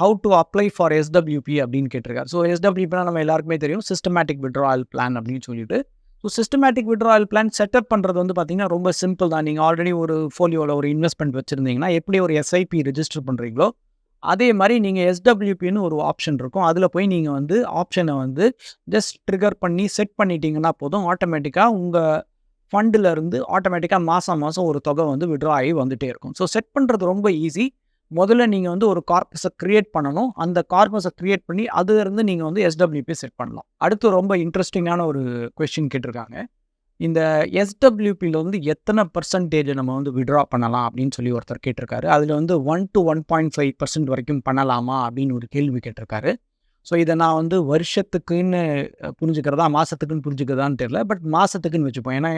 How to apply for SWP அப்படின்னு கேட்டிருக்காரு. So எஸ்டபிள்யூபினா நம்ம எல்லாருக்குமே தெரியும். சிஸ்டமேட்டிக் விட்ராயல் பிளான் அப்படின்னு சொல்லிட்டு. So systematic withdrawal plan setup பண்ணுறது வந்து பார்த்தீங்கன்னா ரொம்ப சிம்பிள் தான். நீங்கள் ஆல்ரெடி ஒரு ஃபோலியோவில் ஒரு இன்வெஸ்ட்மெண்ட் வச்சுருந்தீங்கன்னா எப்படி ஒரு எஸ்ஐபி ரிஜிஸ்டர் பண்ணுறீங்களோ அதே மாதிரி நீங்கள் எஸ்டபிள்யூபின்னு ஒரு ஆப்ஷன் இருக்கும். அதில் போய் நீங்கள் வந்து ஆப்ஷனை வந்து ஜஸ்ட் ட்ரிகர் பண்ணி செட் பண்ணிட்டீங்கன்னா போதும். ஆட்டோமேட்டிக்காக உங்கள் ஃபண்டில் இருந்து ஆட்டோமேட்டிக்காக மாதம் மாதம் ஒரு தொகை வந்து விட்ரா ஆகி வந்துகிட்டே இருக்கும். ஸோ செட் பண்ணுறது ரொம்ப ஈஸி முதல்ல நீங்கள் வந்து ஒரு கார்பஸை க்ரியேட் பண்ணணும். அந்த கார்பஸை க்ரியேட் பண்ணி அதுலேருந்து நீங்கள் வந்து எஸ்டபிள்யூபி செட் பண்ணலாம். அடுத்து ரொம்ப இன்ட்ரெஸ்டிங்கான ஒரு கொஷின் கேட்டிருக்காங்க. இந்த எஸ்டபிள்யூபியில் வந்து எத்தனை பர்சன்டேஜ் நம்ம வந்து விட்ரா பண்ணலாம் அப்படின்னு சொல்லி ஒருத்தர் கேட்டிருக்காரு. அதில் வந்து one to one point five percent வரைக்கும் பண்ணலாமா அப்படின்னு ஒரு கேள்வி கேட்டிருக்காரு. ஸோ இதை நான் வந்து வருஷத்துக்குன்னு புரிஞ்சுக்கிறதா மாதத்துக்குன்னு புரிஞ்சுக்கிறதான்னு தெரியல. பட் மாதத்துக்குன்னு வச்சுப்போம். ஏன்னா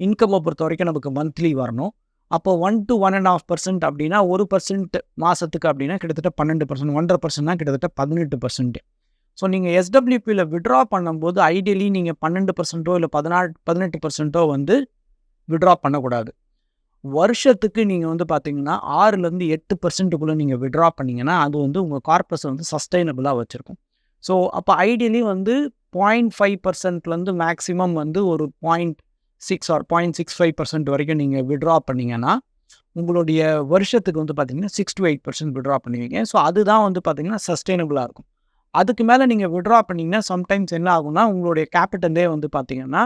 இன்கம்மை பொறுத்த வரைக்கும் நமக்கு மந்த்லி வரணும். அப்போ one to one and half percent அப்படின்னா ஒரு பர்சன்ட் மாதத்துக்கு அப்படின்னா கிட்டத்தட்ட பன்னெண்டு பர்சன்ட் ஒன்றரை பர்சன்ட்னா கிட்டத்தட்ட பதினெட்டு பர்சன்ட் ஸோ நீங்கள் எஸ்டபிள்யூபியில் விட்ரா பண்ணும்போது ஐடியலி நீங்கள் பன்னெண்டு பர்சன்ட்டோ இல்லை பதினாறு பதினெட்டு பர்சன்ட்டோ வந்து விட்ரா பண்ணக்கூடாது. வருஷத்துக்கு நீங்கள் வந்து பார்த்தீங்கன்னா ஆறுலேருந்து எட்டு பர்சன்ட்டுக்குள்ளே நீங்கள் விட்ரா பண்ணிங்கன்னா அது வந்து உங்கள் கார்பஸை வந்து சஸ்டைனபிளாக வச்சுருக்கும். ஸோ அப்போ ஐடியலி வந்து பாயிண்ட் ஃபைவ் பர்சன்ட்லேருந்து மேக்ஸிமம் வந்து ஒரு point six or point six five percent வரைக்கும் நீங்கள் விட்ரா பண்ணிங்கன்னா உங்களுடைய வருஷத்துக்கு வந்து பார்த்தீங்கன்னா six to eight percent withdraw பண்ணுவீங்க. ஸோ அதுதான் வந்து பார்த்தீங்கன்னா சஸ்டைனபிளாக இருக்கும். அதுக்கு மேலே நீங்கள் விட்ரா பண்ணிங்கன்னா சம்டைம்ஸ் என்ன ஆகும்னா உங்களுடைய கேபிட்டலே வந்து பார்த்திங்கன்னா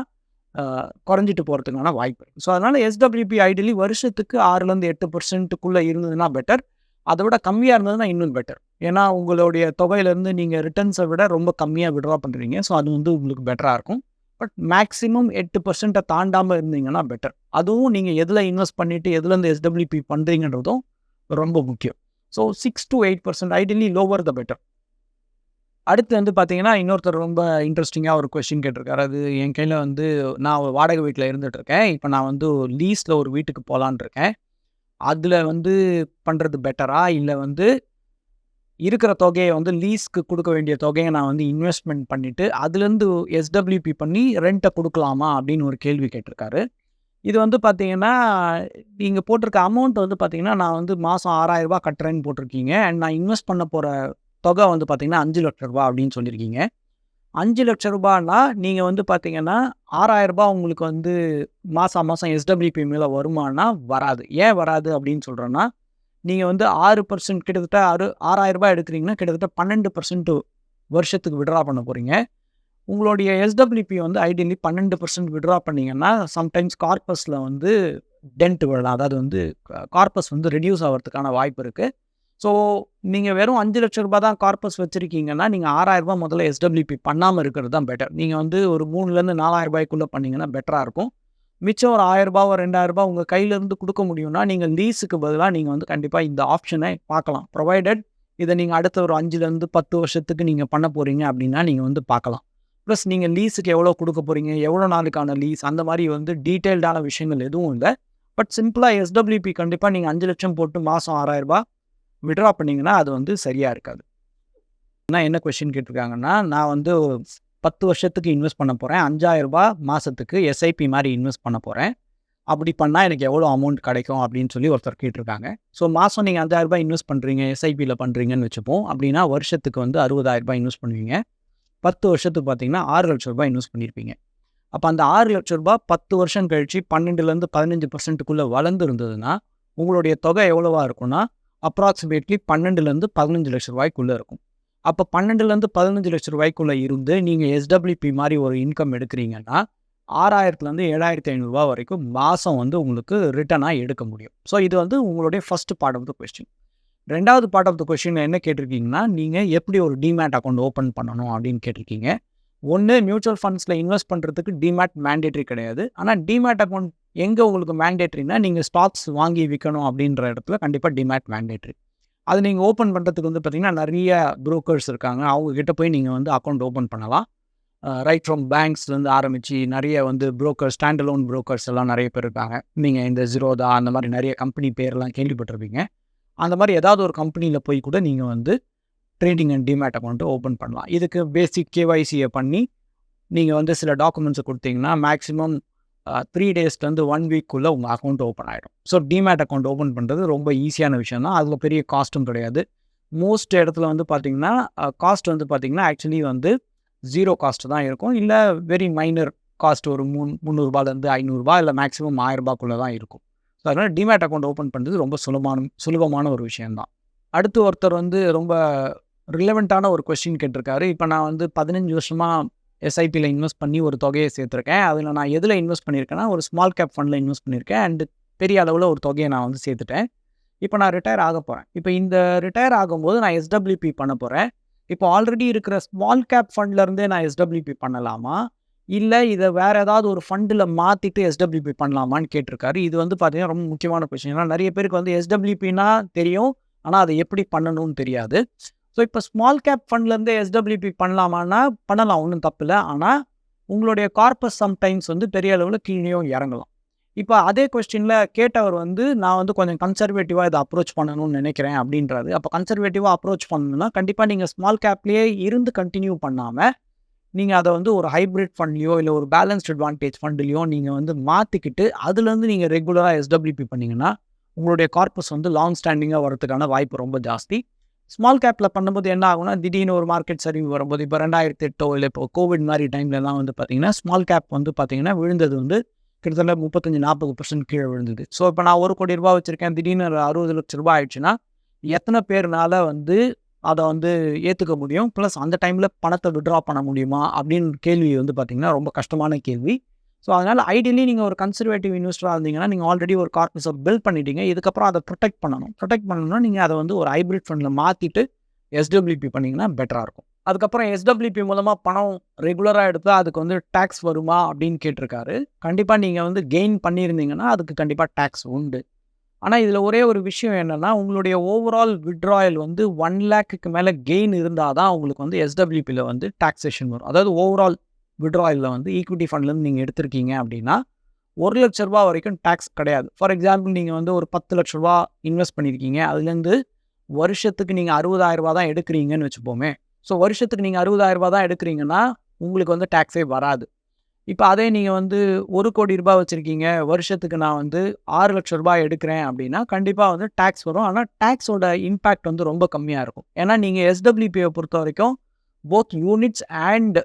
குறைஞ்சிட்டு போகிறதுக்கான வாய்ப்பு இருக்குது ஸோ அதனால் எஸ்டபிள்யூபி ஐடியலி வருஷத்துக்கு ஆறுலேருந்து எட்டு பர்சன்ட்டுக்குள்ளே இருந்ததுன்னா பெட்டர் அதை விட கம்மியாக இருந்ததுன்னா இன்னும் பெட்டர் ஏன்னா உங்களுடைய தொகையிலேருந்து நீங்கள் ரிட்டர்ன்ஸை விட ரொம்ப கம்மியாக விட்ரா பண்ணுறீங்க ஸோ அது வந்து உங்களுக்கு பெட்டராக இருக்கும். பட் மேக்ஸிமம் எட்டு பர்சன்ட்டை தாண்டாமல் இருந்தீங்கன்னா பெட்டர் அதுவும் நீங்கள் எதில் இன்வெஸ்ட் பண்ணிவிட்டு எதுலேருந்து எஸ்டபிள்யூபி பண்ணுறீங்கன்றதும் ரொம்ப முக்கியம். So six to eight percent ideally lower the better அடுத்து வந்து பார்த்தீங்கன்னா இன்னொருத்தர் ரொம்ப இன்ட்ரெஸ்டிங்காக ஒரு கொஷின் கேட்டிருக்காரு. அது என் கையில் வந்து நான் ஒரு வாடகை வீட்டில் இருந்துகிட்டு இருக்கேன் இப்போ நான் வந்து லீஸில் ஒரு வீட்டுக்கு போகலான் இருக்கேன் அதில் வந்து பண்ணுறது பெட்டரா இல்லை வந்து இருக்கிற தொகையை வந்து லீஸ்க்கு கொடுக்க வேண்டிய தொகையை நான் வந்து இன்வெஸ்ட்மெண்ட் பண்ணிவிட்டு அதுலேருந்து எஸ்டபிள்யூபி பண்ணி ரெண்ட்டை கொடுக்கலாமா அப்படின்னு ஒரு கேள்வி கேட்டிருக்காரு. இது வந்து பார்த்தீங்கன்னா நீங்கள் போட்டிருக்க அமௌண்ட் வந்து பார்த்தீங்கன்னா நான் வந்து மாதம் ஆறாயிரரூபா கட்டுறேன்னு போட்டிருக்கீங்க. அண்ட் நான் இன்வெஸ்ட் பண்ண போகிற தொகை வந்து பார்த்தீங்கன்னா அஞ்சு லட்ச ரூபா அப்படின்னு சொல்லியிருக்கீங்க. அஞ்சு லட்ச ரூபான்னா நீங்கள் வந்து பார்த்தீங்கன்னா ஆறாயிரரூபா உங்களுக்கு வந்து மாதம் மாதம் எஸ்டபிள்யூபி மேலே வருமானா வராது. ஏன் வராது அப்படின்னு சொல்கிறேன்னா நீங்கள் வந்து ஆறு பர்சன்ட் கிட்டத்தட்ட ஆறு ஆறாயிரரூபா எடுக்கிறீங்கன்னா கிட்டத்தட்ட பன்னெண்டு பர்சன்ட் வருஷத்துக்கு விட்ரா பண்ண போகிறீங்க உங்களுடைய எஸ்டபிள்யூபி வந்து ஐடியலி பன்னெண்டு பர்சன்ட் விட்ரா பண்ணிங்கன்னா சம்டைம்ஸ் கார்பஸில் வந்து டென்ட் விழலாம். அதாவது வந்து கார்பஸ் வந்து ரெடியூஸ் ஆகிறதுக்கான வாய்ப்பு இருக்குது ஸோ நீங்கள் வெறும் அஞ்சு லட்ச ரூபா தான் கார்பஸ் வச்சுருக்கீங்கன்னா நீங்கள் ஆறாயிரரூபா முதல்ல எஸ்டபிள்யூபி பண்ணாமல் இருக்கிறது தான் பெட்டர் நீங்கள் வந்து ஒரு மூணுலேருந்து நாலாயிரம் ரூபாய்க்குள்ளே பண்ணிங்கன்னா பெட்டராக இருக்கும். மிச்சம் ஒரு ஆயிரரூபாவோ ரெண்டாயிரரூபா உங்கள் கையிலேருந்து கொடுக்க முடியும்னா நீங்கள் லீஸுக்கு பதிலாக நீங்கள் வந்து கண்டிப்பாக இந்த ஆப்ஷனை பார்க்கலாம். ப்ரொவைடட் இதை நீங்கள் அடுத்த ஒரு அஞ்சுலேருந்து பத்து வருஷத்துக்கு நீங்கள் பண்ண போகிறீங்க அப்படின்னா நீங்கள் வந்து பார்க்கலாம். ப்ளஸ் நீங்கள் லீஸுக்கு எவ்வளோ கொடுக்க போகிறீங்க எவ்வளோ நாளுக்கான லீஸ் அந்த மாதிரி வந்து டீட்டெயில்டான விஷயங்கள் எதுவும் இல்லை. பட் சிம்பிளாக எஸ்டபிள்யூபி கண்டிப்பாக நீங்கள் அஞ்சு லட்சம் போட்டு மாதம் ஆறாயிரரூபா விட்ரா பண்ணிங்கன்னா அது வந்து சரியாக இருக்காது. ஆனால் என்ன கொஷின் கேட்டிருக்காங்கன்னா நான் வந்து பத்து வருஷத்துக்கு இன்வெஸ்ட் பண்ண போகிறேன் அஞ்சாயிரரூபா மாதத்துக்கு எஸ்ஐபி மாதிரி இன்வெஸ்ட் பண்ண போகிறேன் அப்படி பண்ணால் எனக்கு எவ்வளோ அமௌண்ட் கிடைக்கும் அப்படின்னு சொல்லி ஒருத்தர் கேட்டிருக்காங்க. ஸோ மாதம் நீங்கள் அஞ்சாயிரரூபா இன்வெஸ்ட் பண்ணுறீங்க எஸ்ஐபியில் பண்ணுறீங்கன்னு வச்சுப்போம். அப்படின்னா வருஷத்துக்கு வந்து அறுபதாயிரரூபா இன்வெஸ்ட் பண்ணுவீங்க. பத்து வருஷத்துக்கு பார்த்தீங்கன்னா ஆறு லட்ச ரூபாய் இன்வெஸ்ட் பண்ணியிருப்பீங்க அப்போ அந்த ஆறு லட்ச ரூபா பத்து வருஷம் கழித்து பன்னெண்டுலேருந்து பதினஞ்சு பர்சன்ட்டுக்குள்ளே வளர்ந்து இருந்ததுன்னா உங்களுடைய தொகை எவ்வளோவா இருக்கும்னா அப்ராக்சிமேட்லி பன்னெண்டுலேருந்து பதினஞ்சு லட்ச ரூபாய்க்குள்ளே இருக்கும். அப்போ பன்னெண்டுலேருந்து பதினஞ்சு லட்ச ரூபாய்க்குள்ளே இருந்து நீங்கள் எஸ்டபிள்யூபி மாதிரி ஒரு இன்கம் எடுக்கிறீங்கன்னா ஆறாயிரத்துலேருந்து ஏழாயிரத்தி ஐநூறுரூவா வரைக்கும் மாதம் வந்து உங்களுக்கு ரிட்டனாக எடுக்க முடியும். ஸோ இது வந்து உங்களுடைய first part of the question ரெண்டாவது பார்ட் ஆஃப் த கொஸ்டின் என்ன கேட்டிருக்கீங்கன்னா நீங்கள் எப்படி ஒரு டிமேட் அக்கௌண்ட் ஓப்பன் பண்ணணும் அப்படின்னு கேட்டிருக்கீங்க. ஒன்று மியூச்சுவல் ஃபண்ட்ஸில் இன்வெஸ்ட் பண்ணுறதுக்கு டிமேட் மேண்டேட்ரி கிடையாது. ஆனால் டிமேட் அக்கௌண்ட் எங்கே உங்களுக்கு மேண்டேட்ரினா நீங்கள் ஸ்டாக்ஸ் வாங்கி விற்கணும் அப்படின்ற இடத்துல கண்டிப்பாக டிமேட் மேண்டேட்ரி அது நீங்கள் ஓப்பன் பண்ணுறதுக்கு வந்து பார்த்திங்கன்னா நிறைய ப்ரோக்கர்ஸ் இருக்காங்க. அவங்கக்கிட்ட போய் நீங்கள் வந்து அக்கௌண்ட் ஓப்பன் பண்ணலாம். ரைட் ஃப்ரம் பேங்க்ஸ்லேருந்து ஆரம்பித்து நிறைய வந்து ப்ரோக்கர் ஸ்டாண்ட் அலோன் ப்ரோக்கர்ஸ் எல்லாம் நிறைய பேர் இருக்காங்க. நீங்கள் இந்த ஜீரோதா அந்த மாதிரி நிறைய கம்பெனி பேர்லாம் கேள்விப்பட்டிருப்பீங்க. அந்த மாதிரி ஏதாவது ஒரு கம்பெனியில் போய் கூட நீங்கள் வந்து trading and demat account open பண்ணலாம். இதுக்கு பேசிக் கேஒய்சியை பண்ணி நீங்கள் வந்து சில டாக்குமெண்ட்ஸை கொடுத்தீங்கன்னா மேக்ஸிமம் த்ரீ டேஸ்லேருந்து ஒன் வீக்குள்ளே உங்கள் அக்கௌண்ட் ஓப்பன் ஆகிடும் ஸோ டிமேட் அக்கௌண்ட் ஓப்பன் பண்ணுறது ரொம்ப ஈஸியான விஷயம் தான் அதில் பெரிய காஸ்ட்டும் கிடையாது. மோஸ்ட் இடத்துல வந்து பார்த்தீங்கன்னா காஸ்ட் வந்து பார்த்தீங்கன்னா ஆக்சுவலி வந்து ஜீரோ காஸ்ட்டு தான் இருக்கும். இல்லை வெரி மைனர் காஸ்ட் ஒரு மூணு முந்நூறுபாலேருந்து ஐநூறுரூபா இல்லை மேக்ஸிமம் ஆயிரரூபாக்குள்ளே தான் இருக்கும். ஸோ அதனால் டிமேட் அக்கௌண்ட் ஓப்பன் பண்ணுறது ரொம்ப சுலபமான சுலபமான ஒரு விஷயந்தான் அடுத்து ஒருத்தர் வந்து ரொம்ப ரிலவெண்ட்டான ஒரு கொஸ்டின் கேட்டிருக்காரு. இப்போ நான் வந்து பதினஞ்சு வருஷமாக எஸ்ஐபியில் இன்வெஸ்ட் பண்ணி ஒரு தொகையை சேர்த்துருக்கேன். அதில் நான் எதில் இன்வெஸ்ட் பண்ணியிருக்கேன்னா ஒரு ஸ்மால் கேப் ஃபண்டில் இன்வெஸ்ட் பண்ணியிருக்கேன். அண்டு பெரிய அளவில் ஒரு தொகையை நான் வந்து சேர்த்துட்டேன். இப்போ நான் ரிட்டையர் ஆக போகிறேன் இப்போ இந்த ரிட்டையர் ஆகும்போது நான் எஸ்டபிள்யூபி பண்ண போகிறேன் இப்போ ஆல்ரெடி இருக்கிற ஸ்மால் கேப் ஃபண்ட்லேருந்தே நான் எஸ்டபிள்யூபி பண்ணலாமா? இல்லை இதை வேறு ஏதாவது ஒரு ஃபண்டில் மாற்றிட்டு எஸ்டபிள்யூபி பண்ணலாமான்னு கேட்டிருக்காரு. இது வந்து பார்த்தீங்கன்னா ரொம்ப முக்கியமான கொஷின் ஏன்னா நிறைய பேருக்கு வந்து எஸ்டபிள்யூபின்னா தெரியும். ஆனால் அதை எப்படி பண்ணணும்னு தெரியாது. ஸோ இப்போ ஸ்மால் கேப் ஃபண்ட்லேருந்து எஸ்டபிள்யூபி பண்ணலாமான்னா பண்ணலாம் ஒன்றும் தப்பில்லை. ஆனால் உங்களுடைய கார்பஸ் சம்டைம்ஸ் வந்து பெரிய அளவில் கீழேயும் இறங்கலாம். இப்போ அதே கொஸ்டினில் கேட்டவர் வந்து நான் வந்து கொஞ்சம் கன்சர்வேட்டிவாக இதை அப்ரோச் பண்ணணும்னு நினைக்கிறேன் அப்படின்றது அப்போ கன்சர்வேட்டிவாக அப்ரோச் பண்ணணும்னா கண்டிப்பாக நீங்கள் ஸ்மால் கேப்லேயே இருந்து கண்டினியூ பண்ணாமல் நீங்கள் அதை வந்து ஒரு ஹைப்ரிட் ஃபண்ட்லையோ இல்லை ஒரு பேலன்ஸ்ட் அட்வான்டேஜ் ஃபண்ட்லையோ நீங்கள் வந்து மாற்றிக்கிட்டு அதுலேருந்து நீங்கள் ரெகுலராக எஸ்டபிள்யூபி பண்ணிங்கன்னா உங்களுடைய கார்பஸ் வந்து லாங் ஸ்டாண்டிங்காக வரதுக்கான வாய்ப்பு ரொம்ப ஜாஸ்தி. ஸ்மால் கேப்பில் பண்ணும்போது என்ன ஆகும்னா திடீர்னு ஒரு மார்க்கெட் சரிவு வரும்போது இப்போ ரெண்டாயிரத்தி எட்டோ இல்லை இப்போ கோவிட் மாதிரி டைம்லலாம் வந்து பார்த்தீங்கன்னா ஸ்மால் கேப் வந்து பார்த்தீங்கன்னா விழுந்தது வந்து கிட்டத்தட்ட முப்பத்தஞ்சு நாற்பது பர்சன்ட் கீழே விழுந்தது. ஸோ இப்போ நான் ஒரு கோடி ரூபா வச்சுருக்கேன் திடீர்னு ஒரு அறுபது லட்ச ரூபா ஆயிடுச்சுன்னா எத்தனை பேர்னால வந்து அதை வந்து ஏற்றுக்க முடியும்? ப்ளஸ் அந்த டைமில் பணத்தை விட்ரா பண்ண முடியுமா? அப்படின்னு கேள்வி வந்து பார்த்திங்கன்னா ரொம்ப கஷ்டமான கேள்வி. ஸோ அதனால் ஐடியலி நீங்கள் ஒரு கன்சர்வேட்டிவ் இன்வெஸ்டராக இருந்தீங்கன்னா நீங்கள் ஆல்ரெடி ஒரு கார்பஸை பில்ட் பண்ணிட்டீங்க. இதுக்கப்புறம் அதை ப்ரொடெக்ட் பண்ணணும். ப்ரொடெக்ட் பண்ணணும்னா நீங்கள் அதை வந்து ஒரு ஹைப்ரிட் ஃபண்டில் மாற்றிட்டு எஸ்டபிள்யூபி பண்ணிங்கன்னா பெட்டராக இருக்கும். அதுக்கப்புறம் எஸ்டபிள்யூபி மூலமாக பணம் ரெகுலராக எடுத்தால் அதுக்கு வந்து டேக்ஸ் வருமா அப்படின்னு கேட்டிருக்காரு. கண்டிப்பாக நீங்கள் வந்து கெயின் பண்ணியிருந்தீங்கன்னா அதுக்கு கண்டிப்பாக டேக்ஸ் உண்டு. ஆனால் இதில் ஒரே ஒரு விஷயம் என்னென்னா உங்களுடைய ஓவரால் விட்ராயல் வந்து ஒன் லேக்குக்கு மேலே கெயின் இருந்தால் தான் உங்களுக்கு வந்து எஸ்டபிள்யூபியில் வந்து டாக்ஸேஷன் வரும். அதாவது ஓவரால் விட்ராயில் வந்து ஈக்விட்டி ஃபண்ட்லேருந்து நீங்கள் எடுத்திருக்கீங்க அப்படின்னா ஒரு லட்ச ரூபா வரைக்கும் டேக்ஸ் கிடையாது. ஃபார் எக்ஸாம்பிள் நீங்கள் வந்து ஒரு பத்து லட்ச ரூபா இன்வெஸ்ட் பண்ணியிருக்கீங்க அதுலேருந்து வருஷத்துக்கு நீங்கள் அறுபதாயிரம் ரூபா தான் எடுக்கிறீங்கன்னு வச்சுப்போமே. ஸோ வருஷத்துக்கு நீங்கள் அறுபதாயிரம் ரூபா தான் எடுக்கிறீங்கன்னா உங்களுக்கு வந்து டேக்ஸே வராது. இப்போ அதே நீங்கள் வந்து ஒரு கோடி ரூபாய் வச்சுருக்கீங்க. வருஷத்துக்கு நான் வந்து ஆறு லட்ச ரூபாய் எடுக்கிறேன் அப்படின்னா கண்டிப்பாக வந்து டேக்ஸ் வரும். ஆனால் டேக்ஸோட இம்பேக்ட் வந்து ரொம்ப கம்மியாக இருக்கும். ஏன்னா நீங்கள் எஸ்டபிள்யூபியை பொறுத்த வரைக்கும் போத் யூனிட்ஸ் அண்ட்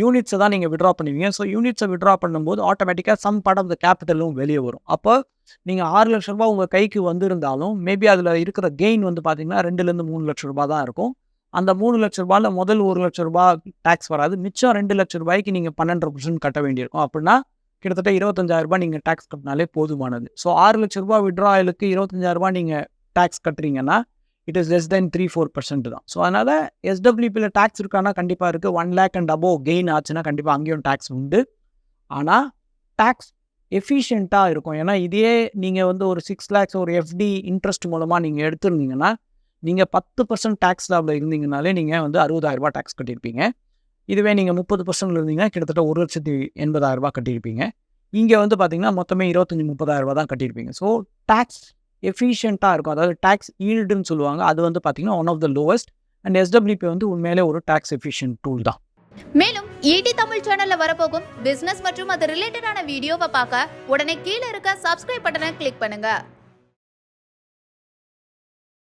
யூனிட்ஸை தான் நீங்கள் விட்ரா பண்ணுவீங்க. ஸோ யூனிட்ஸை விட்ரா பண்ணும்போது ஆட்டோமேட்டிக்காக சம் பார்ட் ஆஃப் த கேபிட்டலும் வெளியே வரும். அப்போ நீங்கள் ஆறு லட்ச ரூபா உங்கள் கைக்கு வந்திருந்தாலும் மேபி அதில் இருக்கிற கெயின் வந்து பார்த்தீங்கன்னா ரெண்டுலேருந்து மூணு லட்ச ரூபா தான் இருக்கும். அந்த மூணு லட்ச ரூபாயில் முதல் ஒரு லட்ச ரூபா டேக்ஸ் வராது. மிச்சம் ரெண்டு லட்ச ரூபாய்க்கு நீங்கள் பன்னெண்டு பர்சன்ட் கட்ட வேண்டியிருக்கும். அப்படின்னா கிட்டத்தட்ட இருபத்தஞ்சாயிரம் ரூபாய் நீங்கள் டேக்ஸ் கட்டினாலே போதுமானது. ஸோ ஆறு லட்ச ரூபா விட்ராயலுக்கு இருபத்தஞ்சாயிரம் ரூபாய் நீங்கள் tax கட்டுறீங்கன்னா it is less than three four percent தான். ஸோ அதனால் எஸ்டபிள்யூபியில் டேக்ஸ் இருக்கானா? கண்டிப்பாக இருக்குது one lakh and above gain ஆச்சுன்னா கண்டிப்பாக அங்கேயும் டேக்ஸ் உண்டு. ஆனால் டேக்ஸ் எஃபிஷியண்ட்டாக இருக்கும். ஏன்னா இதே நீங்கள் வந்து ஒரு சிக்ஸ் லேக்ஸ் ஒரு எஃப்டி இன்ட்ரெஸ்ட் மூலமாக நீங்கள் எடுத்துருந்தீங்கன்னா நீங்கள் பத்து பர்சன்ட் டேக்ஸ் லாபில் இருந்தீங்கனாலே நீங்கள் வந்து அறுபதாயிரரூபா டேக்ஸ் கட்டியிருப்பீங்க. இதுவே நீங்கள் முப்பது பர்சன்ட்ல இருந்தீங்கன்னா கிட்டத்தட்ட ஒரு லட்சத்தி எண்பதாயிரரூபா கட்டியிருப்பீங்க. இங்கே வந்து பார்த்தீங்கன்னா மொத்தமே இருபத்தஞ்சி முப்பதாயிரரூபா தான் கட்டியிருப்பீங்க. ஸோ டேக்ஸ் எஃபிஷியண்ட்டாக இருக்கும். அதாவது டேக்ஸ் ஈல்டுன்னு சொல்லுவாங்க. அது வந்து பார்த்தீங்கன்னா one of the lowest and SWP வந்து உண்மையிலே ஒரு டேக்ஸ் எஃபிஷியன்ட் டூல் தான். மேலும் ஈடி தமிழ் சேனல்ல வரப்போகும் பிசினஸ் மற்றும் அது ரிலேட்டடான வீடியோவை பார்க்க உடனே கீழே இருக்க சப்ஸ்கிரைப் பட்டனை கிளிக் பண்ணுங்க.